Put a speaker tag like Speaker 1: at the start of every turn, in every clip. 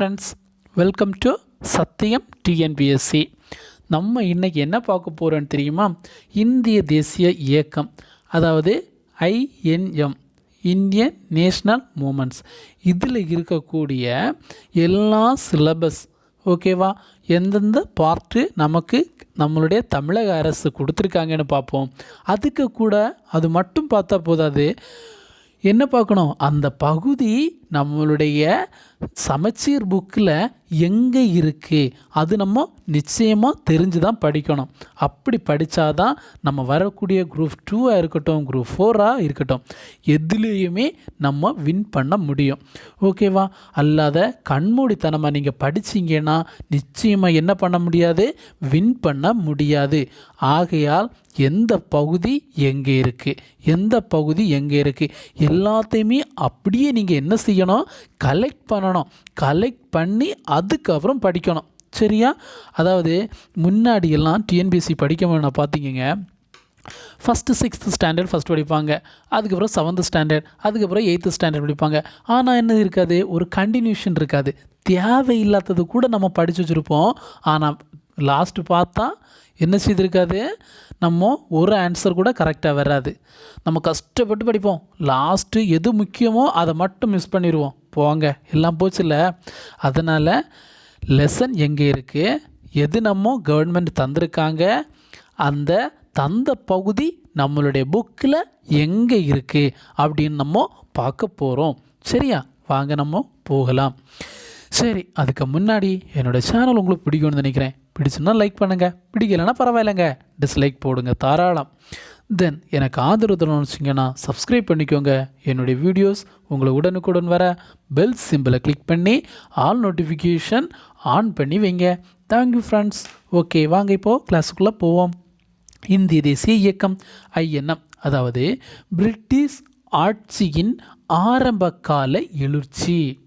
Speaker 1: Friends welcome to Sathiyam TNPSC நம்ம இன்றைக்கி என்ன பார்க்க போகிறோன்னு தெரியுமா? இந்திய தேசிய இயக்கம் அதாவது ஐஎன்எம் இந்தியன் நேஷ்னல் மூமெண்ட்ஸ். இதில் இருக்கக்கூடிய எல்லா சிலபஸ் ஓகேவா எந்தெந்த பார்ட்டு நமக்கு நம்மளுடைய தமிழக அரசு கொடுத்துருக்காங்கன்னு பார்ப்போம். அதுக்கு கூட அது மட்டும் பார்த்தா போதாது. என்ன பார்க்கணும்? அந்த பகுதி நம்மளுடைய சமச்சீர் புக்கில் எங்கே இருக்குது அது நம்ம நிச்சயமாக தெரிஞ்சு தான் படிக்கணும். அப்படி படித்தா தான் நம்ம வரக்கூடிய குரூப் டூவாக இருக்கட்டும் குரூப் ஃபோராக இருக்கட்டும் எதுலேயுமே நம்ம வின் பண்ண முடியும். ஓகேவா அல்லாத கண்மூடித்தனமாக நீங்கள் படிச்சீங்கன்னா நிச்சயமாக என்ன பண்ண முடியாது? வின் பண்ண முடியாது. ஆகையால் எந்த பகுதி எங்கே இருக்குது எந்த பகுதி எங்கே இருக்குது எல்லாத்தையுமே அப்படியே நீங்கள் என்ன செய்யணும் கலெக்ட் பண்ணணும். கலெக்ட் பண்ணி அதுக்கப்புறம் படிக்கணும். சரியா? அதாவது முன்னாடியெல்லாம் டிஎன்பிஎஸ்சி படிக்க வேணாம். ஃபஸ்ட்டு சிக்ஸ்த்து ஸ்டாண்டர்ட் ஃபஸ்ட் படிப்பாங்க. அதுக்கப்புறம் செவன்த்து ஸ்டாண்டர்ட் அதுக்கப்புறம் எயித்து ஸ்டாண்டர்ட் படிப்பாங்க. ஆனால் என்ன இருக்காது? ஒரு கண்டினியூஷன் இருக்காது. தேவையில்லாதது கூட நம்ம படித்து வச்சுருப்போம். ஆனால் லாஸ்ட்டு பார்த்தா என்ன செய்திருக்காது? நம்ம ஒரு ஆன்சர் கூட கரெக்டாக வராது. நம்ம கஷ்டப்பட்டு படிப்போம். லாஸ்ட்டு எது முக்கியமோ அதை மட்டும் மிஸ் பண்ணிடுவோம் போங்க. எல்லாம் போச்சுல்ல? அதனால் லெசன் எங்கே இருக்குது எது நம்ம கவர்மெண்ட் தந்திருக்காங்க? அந்த தந்த பகுதி நம்மளுடைய புக்கில் எங்கே இருக்குது அப்படின்னு நம்ம பார்க்க போகிறோம் சரியா? வாங்க நம்ம போகலாம். சரி அதுக்கு முன்னாடி என்னோடய சேனல் உங்களுக்கு பிடிக்கும்னு நினைக்கிறேன். பிடிச்சுன்னா லைக் பண்ணுங்கள் பிடிக்கலைன்னா பரவாயில்லைங்க. டிஸ்லைக் போடுங்க தாராளம். தென் எனக்கு ஆதரவு தரணும்னு சப்ஸ்கிரைப் பண்ணிக்கோங்க. என்னுடைய வீடியோஸ் உங்களை உடனுக்குடன் வர பெல் சிம்பிளை கிளிக் பண்ணி ஆல் நோட்டிஃபிகேஷன் ஆன் பண்ணி வைங்க. தேங்க்யூ ஃப்ரெண்ட்ஸ் ஓகே வாங்க இப்போது கிளாஸுக்குள்ளே போவோம். இந்திய தேசிய இயக்கம் ஐஎன்எம் அதாவது பிரிட்டிஷ் ஆட்சியின் ஆரம்ப கால எழுச்சி.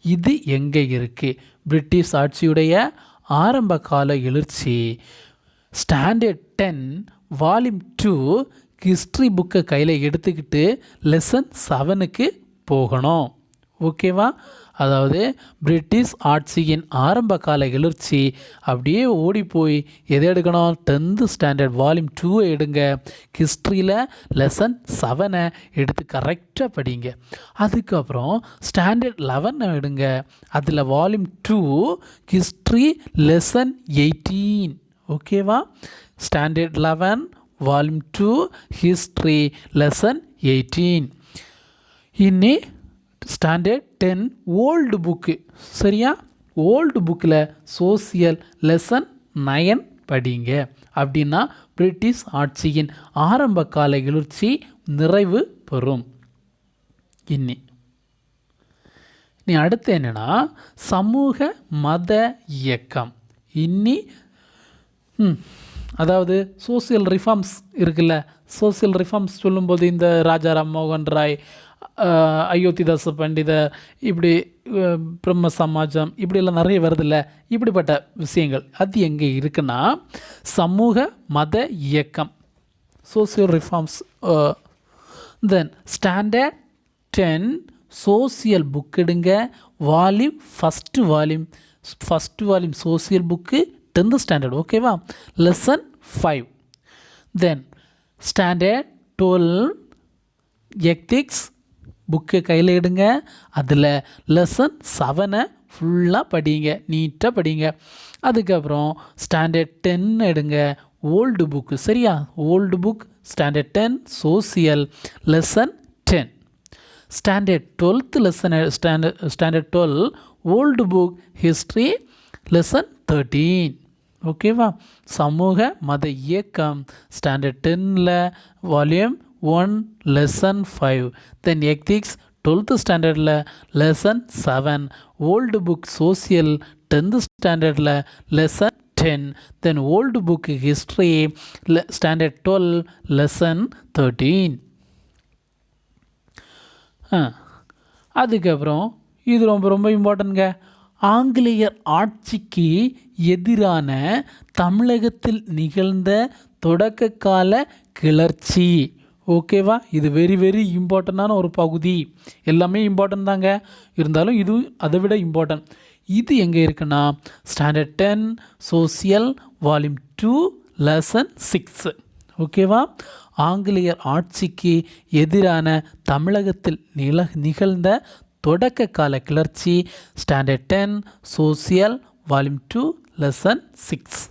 Speaker 1: இது எங்கே இருக்குது பிரிட்டிஷ் ஆட்சியுடைய ஆரம்ப கால எழுச்சி standard ten volume two history புக்கை கையில் எடுத்துக்கிட்டு லெசன் செவனுக்கு போகணும். ஓகேவா அதாவது பிரிட்டிஷ் ஆட்சியின் ஆரம்ப கால எழுச்சி. அப்படியே ஓடி போய் எதை எடுக்கணும்? டென்த்து ஸ்டாண்டர்ட் வால்யூம் டூவை எடுங்க. ஹிஸ்ட்ரியில் லெசன் செவனை எடுத்து கரெக்டாக படிங்க. அதுக்கப்புறம் ஸ்டாண்டர்ட் லெவனை எடுங்க. அதில் volume two history lesson eighteen. ஓகேவா? Standard eleven volume two history lesson eighteen. இன்னி ஸ்டாண்டர்ட் டென் ஓல்டு புக்கு சரியா? ஓல்டு புக்கில் சோசியல் லெசன் நயன் படிங்க. அப்படின்னா பிரிட்டிஷ் ஆட்சியின் ஆரம்ப கால எழுச்சி நிறைவு பெறும். இன்னி நீ அடுத்து என்னென்னா சமூக மத இயக்கம். இன்னி அதாவது சோசியல் ரிஃபார்ம்ஸ் இருக்குல்ல சோசியல் ரிஃபார்ம்ஸ் சொல்லும்போது இந்த ராஜா ராம்மோகன் ராய் அயோத்திதாச பண்டிதர் இப்படி பிரம்ம சமாஜம் இப்படியெல்லாம் நிறைய வருதுல்ல. இப்படிப்பட்ட விஷயங்கள் அது எங்கே இருக்குன்னா சமூக மத இயக்கம். Social reforms then standard ten social book எடுங்க. Volume first volume first volume social book tenth standard ஓகேவா lesson five then standard twelve ethics book கையில் எடுங்க. அதில் லெசன் செவனை ஃபுல்லாக படிங்க நீட்டாக படிங்க. அதுக்கப்புறம் ஸ்டாண்டர்ட் டென் எடுங்க. ஓல்டு புக்கு சரியா? Old book standard ten social lesson ten standard twelfth lesson standard standard twelve old book history lesson thirteen ஓகேவா சமூக மத இயக்கம். ஸ்டாண்டர்ட் டென்னில் volume one lesson five then ethics twelfth ஸ்டாண்டர்டில் lesson seven old book social tenth ஸ்டாண்டர்டில் lesson ten then old book history standard twelve lesson thirteen அதுக்கப்புறம் இது ரொம்ப ரொம்ப இம்பார்ட்டன்ட்ங்க ஆங்கிலேயர் ஆட்சிக்கு எதிரான தமிழகத்தில் நிகழ்ந்த தொடக்க கால கிளர்ச்சி. ஓகேவா? இது வெரி வெரி இம்பார்ட்டண்டான ஒரு பகுதி. எல்லாமே இம்பார்ட்டன்ட் தாங்க. இருந்தாலும் இது அதை விட இம்பார்ட்டன்ட் இது எங்கே இருக்குன்னா standard ten social volume two lesson six ஓகேவா? ஆங்கிலேயர் ஆட்சிக்கு எதிரான தமிழகத்தில் நில நிகழ்ந்த தொடக்க கால கிளர்ச்சி standard ten social volume two lesson six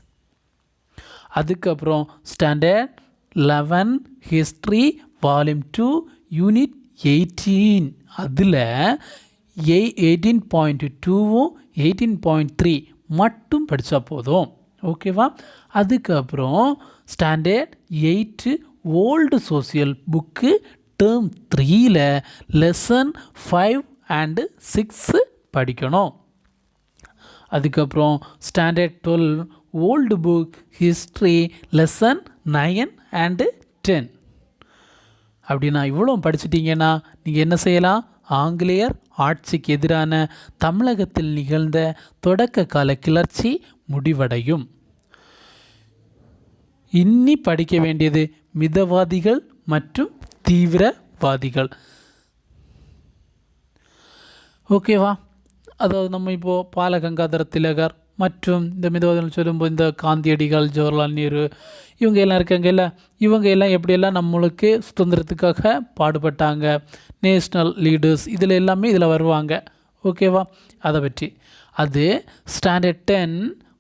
Speaker 1: அதுக்கப்புறம் standard eleven history volume two unit eighteen அதில் எய் எயிட்டீன் பாயிண்ட் டூவும் எயிட்டீன் பாயிண்ட் த்ரீ மட்டும் படித்தா போதும். ஓகேவா அதுக்கப்புறம் standard eight old social book term த்ரீயில் லெசன் ஃபைவ் அண்டு சிக்ஸு படிக்கணும். அதுக்கப்புறம் standard twelve old book history lesson nine and ten அப்படின்னா இவ்வளோ படிச்சிட்டிங்கன்னா நீங்கள் என்ன செய்யலாம்? ஆங்கிலேயர் ஆட்சிக்கு எதிரான தமிழகத்தில் நிகழ்ந்த தொடக்க கால கிளர்ச்சி முடிவடையும். இன்னி படிக்க வேண்டியது மிதவாதிகள் மற்றும் தீவிரவாதிகள். ஓகேவா அதாவது நம்ம இப்போது பாலகங்காதர திலகர் மற்றும் இந்த மிதவாதிகள் சொல்லும்போது இந்த காந்தியடிகள் ஜவஹர்லால் நேரு இவங்க எல்லாம் இருக்காங்கல்ல இவங்க எல்லாம் எப்படியெல்லாம் நம்மளுக்கு சுதந்திரத்துக்காக பாடுபட்டாங்க நேஷ்னல் லீடர்ஸ் இதில் எல்லாமே இதில் வருவாங்க ஓகேவா அதை பற்றி அது standard ten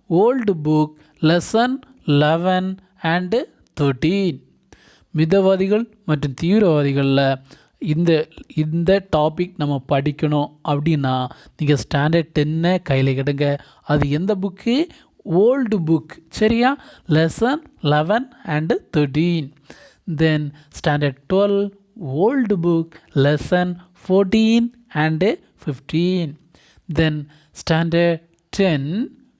Speaker 1: old book lesson eleven and thirteen மிதவாதிகள் மற்றும் தீவிரவாதிகளில் இந்த இந்த டாபிக் நம்ம படிக்கணும் அப்படின்னா நீங்கள் ஸ்டாண்டர்ட் டென்னை கையில் கிடுங்க அது எந்த புக்கு ஓல்டு புக் சரியா? Lesson eleven and thirteen then standard twelve old book lesson fourteen and fifteen then standard ten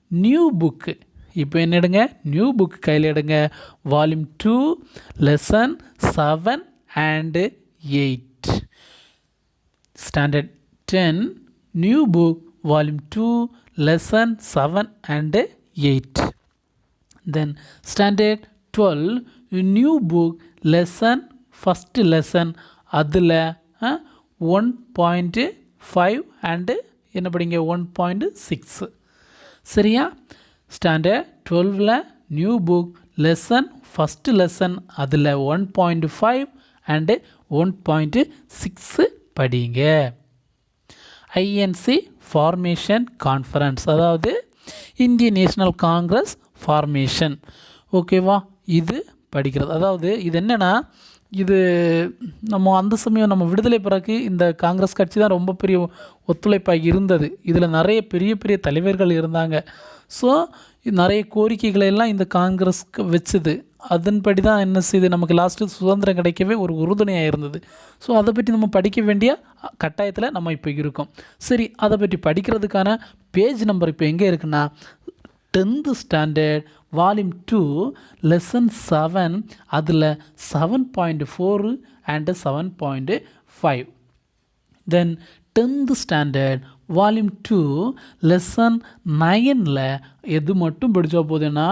Speaker 1: new book இப்போ என்ன எடுங்க? நியூ புக் கையில் எடுங்க. Volume two lesson seven and eight standard ten new book volume two lesson seven and eight then standard twelve new book lesson first lesson அதில் one point five and என்ன படிங்க? One point six சரியா? Standard டுவெல்வில் new book lesson first lesson அதில் one point five and one point six படிங்க. INC formation conference அதாவது இந்திய national Congress formation ஓகேவா இது படிக்கிறது. அதாவது இது என்னென்னா இது நம்ம அந்த சமயம் நம்ம விடுதலை பிறகு இந்த காங்கிரஸ் கட்சி தான் ரொம்ப பெரிய ஒத்துழைப்பாக இருந்தது. இதில் நிறைய பெரிய பெரிய தலைவர்கள் இருந்தாங்க. ஸோ நிறைய கோரிக்கைகளை எல்லாம் இந்த காங்கிரஸ்க்கு வச்சுது. அதன்படி தான் என்ன செய்யுது நமக்கு லாஸ்ட்டு சுதந்திரம் கிடைக்கவே ஒரு உறுதுணையாக இருந்தது. ஸோ அதை பற்றி நம்ம படிக்க வேண்டிய கட்டாயத்தில் நம்ம இப்போ இருக்கோம். சரி அதை பற்றி படிக்கிறதுக்கான பேஜ் நம்பர் இப்போ எங்கே இருக்குன்னா tenth standard volume two lesson seven அதில் seven point four and seven point five then tenth standard volume two lesson நயனில் எது மட்டும் படித்தா போதுன்னா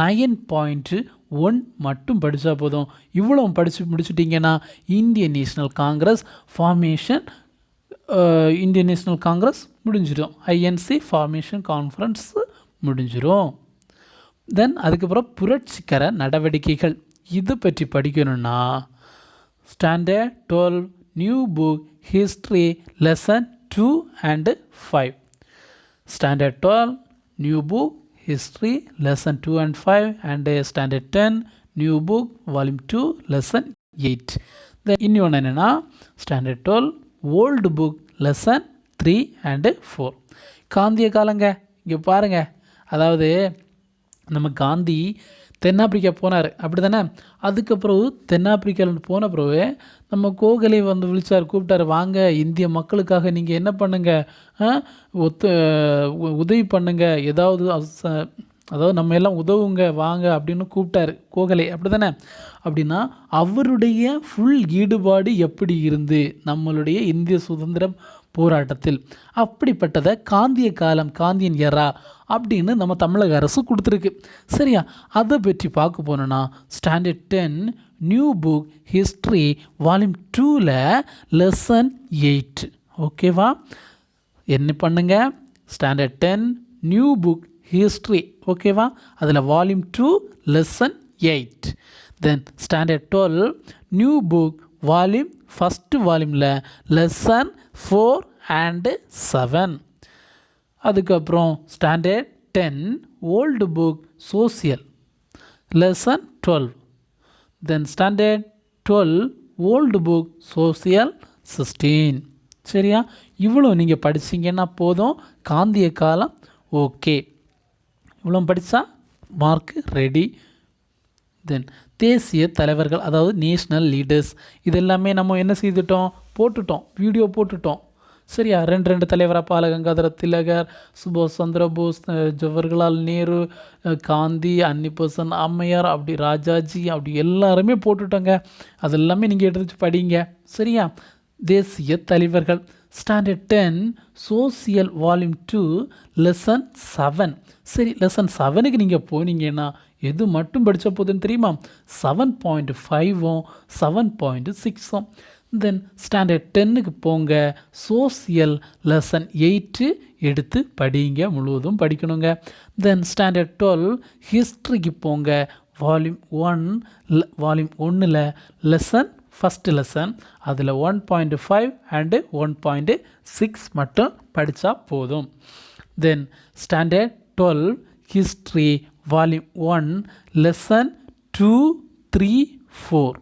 Speaker 1: நயன் பாயிண்ட்டு ஒன் மட்டும் படித்தா போதும். இவ்வளோ படித்து முடிச்சிட்டிங்கன்னா Indian National Congress formation Indian National Congress முடிஞ்சிடும். ஐஎன்சி ஃபார்மேஷன் கான்ஃபரன்ஸ் முடிஞ்சிடும் தென் அதுக்கப்புறம் புரட்சிகர நடவடிக்கைகள். இது பற்றி படிக்கணும்னா standard twelve new book history lesson two and five standard twelve new book history lesson two and five and standard ten new book volume two lesson eight then இன்னொன்று என்னென்னா standard twelve old book lesson three and four காந்திய காலங்க இங்கே பாருங்கள் அதாவது நம்ம காந்தி தென்னாப்பிரிக்கா போனார். அப்படி தானே அதுக்கப்புறம் தென்னாப்பிரிக்காவில் போன பிறகு நம்ம கோகலே வந்து விழிச்சார் கூப்பிட்டார் வாங்க இந்திய மக்களுக்காக நீங்கள் என்ன பண்ணுங்கள் ஒத்து உதவி பண்ணுங்கள் ஏதாவது அதாவது நம்ம எல்லாம் உதவுங்க வாங்க அப்படின்னு கூப்பிட்டாரு கோகலே. அப்படி தானே அப்படின்னா அவருடைய ஃபுல் ஈடுபாடு எப்படி இருந்து நம்மளுடைய இந்திய சுதந்திரம் போராட்டத்தில். அப்படிப்பட்டதை காந்திய காலம் காந்தியன் எரா அப்படின்னு நம்ம தமிழக அரசு கொடுத்துருக்கு. சரியா? அதை பற்றி பார்க்க போனோன்னா standard ten new book history volume டூவில் லெசன் எயிட் ஓகேவா என்ன பண்ணுங்க? Standard ten new book history ஓகேவா அதில் volume two lesson eight then standard twelve new book volume first வால்யூமில் lesson four and seven அதுக்கப்புறம் standard ten old book social lesson twelve then standard twelve old book social sixteen சரியா? இவ்வளோ நீங்கள் படிச்சீங்கன்னா போதும். காந்திய காலம் ஓகே இவ்வளோ படித்தா மார்க் ரெடி தென் தேசிய தலைவர்கள் அதாவது நேஷ்னல் லீடர்ஸ் இதெல்லாமே நம்ம என்ன செய்துட்டோம்? போட்டுட்டோம். வீடியோ போட்டுட்டோம். சரியா? ரெண்டு ரெண்டு தலைவராக பாலகங்காதர திலகர் சுபாஷ் சந்திர போஸ் ஜவஹர்லால் நேரு காந்தி அன்னி அம்மையார் அப்படி ராஜாஜி அப்படி எல்லாருமே போட்டுட்டோங்க. அதெல்லாமே நீங்கள் எடுத்து படிங்க. சரியா? தேசிய தலைவர்கள். Standard ten social volume two lesson seven சரி லெசன் செவனுக்கு நீங்கள் போனீங்கன்னா எது மட்டும் படித்த போதுன்னு தெரியுமா? செவன் பாயிண்ட் ஃபைவும் செவன் பாயிண்ட் சிக்ஸும் தென் ஸ்டாண்டர்ட் டென்னுக்கு போங்க. சோசியல் லெசன் எயிட்டு எடுத்து படிங்க. முழுவதும் படிக்கணுங்க. தென் ஸ்டாண்டர்ட் டுவெல் ஹிஸ்ட்ரிக்கு போங்க. வால்யூம் ஒன் வால்யூம் ஒன்றில் லெசன் ஃபஸ்ட்டு லெசன் அதில் one point five and one point six மட்டும் படித்தா போதும். Then standard twelve history volume one lesson two three four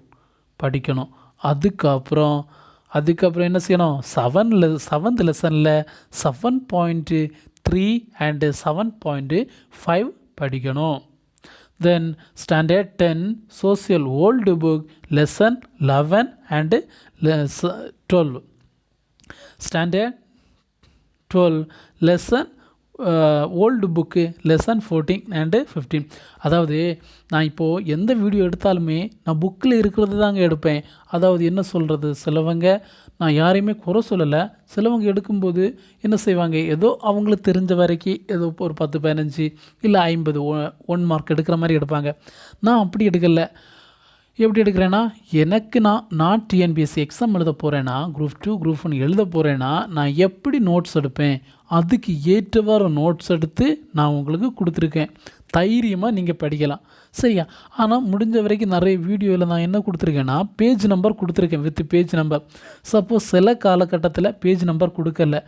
Speaker 1: படிக்கணும். அதுக்கப்புறம் அதுக்கப்புறம் என்ன செய்யணும்? செவனில் செவன்த் லெசனில் seven point three and seven point five படிக்கணும். Then standard ten social old book lesson eleven and twelve standard twelve lesson old book lesson fourteen and fifteen அதாவது நான் இப்போது எந்த வீடியோ எடுத்தாலுமே நான் புக்கில் இருக்கிறது தாங்க எடுப்பேன். அதாவது என்ன சொல்கிறது சிலவங்க நான் யாரையுமே குறை சொல்லலை. சிலவங்க எடுக்கும்போது என்ன செய்வாங்க? ஏதோ அவங்களுக்கு தெரிஞ்ச வரைக்கும் ஏதோ ஒரு பத்து பதினஞ்சு இல்லை ஐம்பது ஒன் மார்க் எடுக்கிற மாதிரி எடுப்பாங்க. நான் அப்படி எடுக்கலை. எப்படி எடுக்கிறேன்னா எனக்கு நான் நான் டிஎன்பிஎஸ்சி எக்ஸாம் எழுத போகிறேன்னா குரூப் டூ குரூப் ஒன் எழுத போகிறேன்னா நான் எப்படி நோட்ஸ் எடுப்பேன்? அதுக்கு ஏற்றவாறு நோட்ஸ் எடுத்து நான் உங்களுக்கு கொடுத்துருக்கேன். தைரியமாக நீங்கள் படிக்கலாம். சரியா? ஆனால் முடிஞ்ச வரைக்கும் நிறைய வீடியோவில் நான் என்ன கொடுத்துருக்கேன்னா பேஜ் நம்பர் கொடுத்துருக்கேன் வித் பேஜ் நம்பர் சப்போஸ் சில காலகட்டத்தில் பேஜ் நம்பர் கொடுக்கல.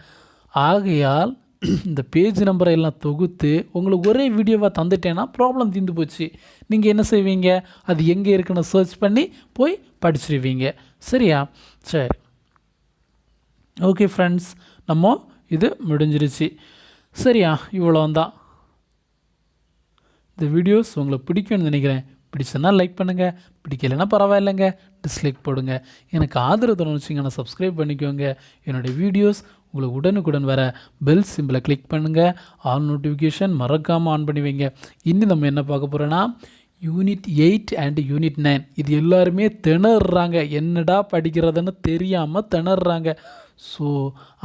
Speaker 1: ஆகையால் இந்த பேஜ் நம்பரை எல்லாம் தொகுத்து உங்களுக்கு ஒரே வீடியோவாக தந்துட்டேன்னா ப்ராப்ளம் தீர்ந்து போச்சு. நீங்கள் என்ன செய்வீங்க? அது எங்கே இருக்குன்னு சர்ச் பண்ணி போய் படிச்சிருவீங்க. சரியா? சரி. ஓகே ஃப்ரெண்ட்ஸ் நம்ம இது முடிஞ்சிருச்சு. சரியா? இவ்வளோந்தான் இந்த வீடியோஸ் உங்களுக்கு பிடிக்கும்னு நினைக்கிறேன். பிடிச்சதுன்னா லைக் பண்ணுங்கள் பிடிக்கலைன்னா பரவாயில்லைங்க. டிஸ்லைக் போடுங்க. எனக்கு ஆதரவு தோணுச்சிங்கன்னா சப்ஸ்கிரைப் பண்ணிக்கோங்க. என்னுடைய வீடியோஸ் உங்களுக்கு உடனுக்குடன் வர பெல் சிம்பிளை கிளிக் பண்ணுங்கள் ஆல் நோட்டிஃபிகேஷன் மறக்காமல் ஆன் பண்ணி வைங்க. இன்னும் நம்ம என்ன பார்க்க போகிறோன்னா unit eight and unit nine இது எல்லாருமே திணறுறாங்க என்னடா படிக்கிறதுன்னு தெரியாமல் திணறுறாங்க ஸோ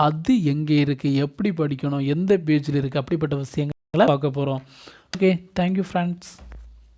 Speaker 1: அது எங்கே இருக்குது எப்படி படிக்கணும்? எந்த பேஜில் இருக்குது அப்படிப்பட்ட விஷயங்களை பார்க்க போகிறோம் ஓகே தேங்க்யூ ஃப்ரெண்ட்ஸ்